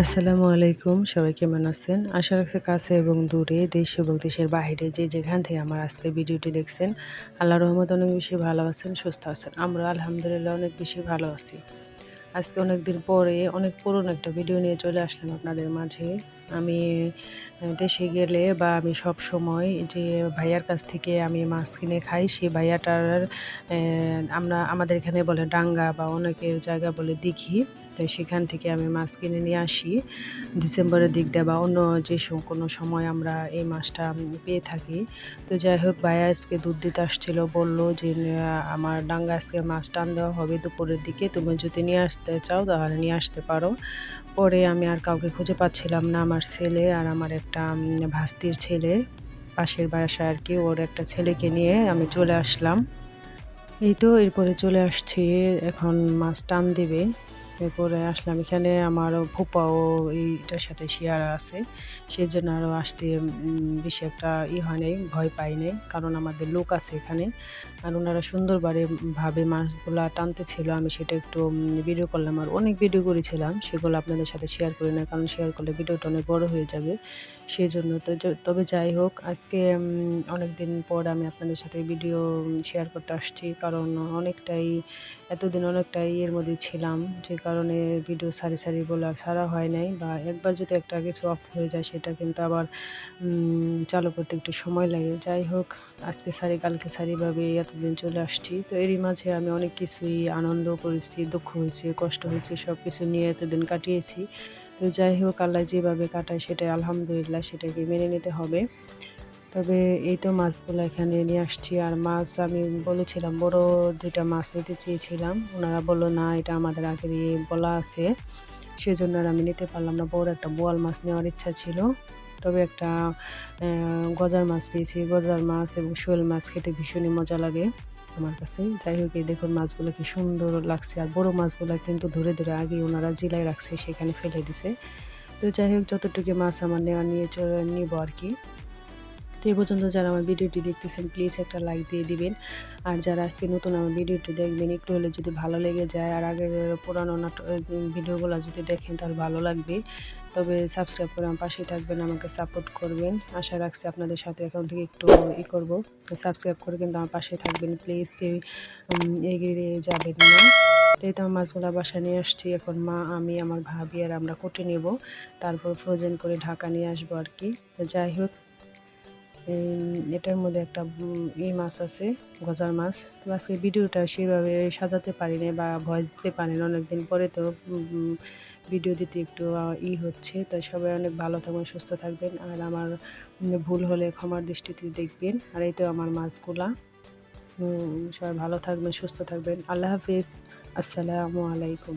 আসসালামু আলাইকুম, সবাই কেমন আছেন? আশা রাখছি কাছে এবং দূরে দেশ এবং দেশের বাইরে যে যেখান থেকে আমার আজকে ভিডিওটি দেখছেন, আল্লাহ রহমত অনেক বেশি ভালো আছেন, সুস্থ আছেন। আমরা আলহামদুলিল্লাহ অনেক বেশি ভালো আছি। আজকে অনেক দিন পরে অনেক পুরনো একটা ভিডিও নিয়ে চলে আসলাম আপনাদের মাঝে। আমি দেশে গেলে বা আমি সব সময় যে ভাইয়ার কাছ থেকে আমি মাছ কিনে খাই, সেই ভাইয়াটার আমরা, আমাদের এখানে বলে ডাঙ্গা বা অনেকের জায়গা বলে দিঘি। তাই সেখান থেকে আমি মাছ কিনে নিয়ে আসি। ডিসেম্বরের দিক দিয়ে বা অন্য যে কোনো সময় আমরা এই মাছটা পেয়ে থাকি। তো যাই হোক, ভাইয়া আজকে দুধ দিতে আসছিল, বলল যে আমার ডাঙ্গা আজকে মাছ টান দেওয়া হবে দুপুরের দিকে। তুমি যদি নিয়ে আসতে চাও, তাহলে নিয়ে আসতে পারো। পরে আমি আর কাউকে খুঁজে পাচ্ছিলাম না, আমার ছেলে আর আমার একটা ভাস্তির ছেলে। পাশের বাসা আর কি, ওর একটা ছেলেকে নিয়ে আমি চলে আসলাম। এই তো, এরপরে চলে আসছি, এখন মাছ টান দিবে। এরপরে আসলাম। এখানে আমার ফুপাও এইটার সাথে শেয়ার আছে। সেই জন্য আরও আসতে বেশি একটা ই হয় নাই, ভয় পাই নাই, কারণ আমাদের লোক আছে এখানে। আর ওনারা সুন্দরভাবে ভাবে মাছগুলা টানতেছিল, আমি সেটা একটু ভিডিও করলাম আর অনেক ভিডিও করেছিলাম, সেগুলো আপনাদের সাথে শেয়ার করি না কারণ শেয়ার করলে ভিডিওটা অনেক বড় হয়ে যাবে। সেই জন্য তো তবে যাই হোক, আজকে অনেক দিন পর আমি আপনাদের সাথে ভিডিও শেয়ার করতে আসছি, কারণ অনেকটাই, এতদিন অনেকটাই এর মধ্যে ছিলাম, যে কারণে ভিডিও সারি সারি বলে আর সারা হয় নাই বা একবার যদি একটা কিছু অফ হয়ে যায়, সেটা কিন্তু আবার চালু করতে একটু সময় লাগে। যাই হোক, আজকে সারি, কালকে সারিভাবে এতদিন চলে আসছি। তো এরই মাঝে আমি অনেক কিছুই আনন্দ করেছি, দুঃখ হয়েছে, কষ্ট হয়েছে সব কিছু নিয়ে এতদিন কাটিয়েছি। তো যাই হোক, আল্লাহ যেভাবে কাটায় সেটাই আলহামদুলিল্লাহ, সেটাকে মেনে নিতে হবে। তবে এই তো মাছগুলো এখানে নিয়ে আসছি আর মাছ আমি বলেছিলাম, বড় দুইটা মাছ নিতে চেয়েছিলাম। ওনারা বলল, না, এটা আমাদের আগের বলা আছে। সেজন্য আর আমি নিতে পারলাম না। বড় একটা বোয়াল মাছ নেওয়ার ইচ্ছা ছিল, তবে একটা গজার মাছ পেয়েছি। গজার মাছ এবং শোল মাছ খেতে ভীষণই মজা লাগে আমার কাছে। যাই হোক, এই দেখুন মাছগুলো কি সুন্দর লাগছে। আর বড় মাছগুলো কিন্তু ধরে ধরে আগে ওনারা জিলাই রাখছে, সেখানে ফেলে দিছে। তো যাই হোক, যতটুকু মাছ আমার নেওয়া নিয়ে নিব আর কি। তো এই পর্যন্ত যারা আমার ভিডিওটি দেখতেছেন প্লিজ একটা লাইক দিয়ে দিবেন। আর যারা আজকে নতুন আমার ভিডিওটি দেখবেন, একটু হলে যদি ভালো লেগে যায়, আর আগের পুরানো নাটক ভিডিওগুলো যদি দেখেন, তাহলে ভালো লাগবে। তবে সাবস্ক্রাইব করে আমার পাশে থাকবেন, আমাকে সাপোর্ট করবেন। আশা রাখছি আপনাদের সাথে এখন থেকে একটু ই করব। সাবস্ক্রাইব করে কিন্তু আমার পাশে থাকবেন প্লিজ কেউ এগিয়ে যাবেন না। এই তো আমার মাছগুলো বাসা নিয়ে আসছি। এখন মা, আমি, আমার ভাবি আর আমরা কুটে নেব। তারপর ফ্রোজেন করে ঢাকা নিয়ে আসব আর কি। তো যাই হোক এটার মধ্যে একটা ই মাছ আছে, গজার মাছ। তো আজকে ভিডিওটা সেইভাবে সাজাতে পারি না বা ভয়েস দিতে পারি না অনেকদিন পরে তো ভিডিও দিতে একটু ই হচ্ছে। তাই সবাই অনেক ভালো থাকবেন, সুস্থ থাকবেন। আর আমার ভুল হলে ক্ষমার দৃষ্টিতে দেখবেন। আর এই তো আমার মাছগুলা। সবাই ভালো থাকবেন, সুস্থ থাকবেন। আল্লাহ হাফিজ। আসসালামু আলাইকুম।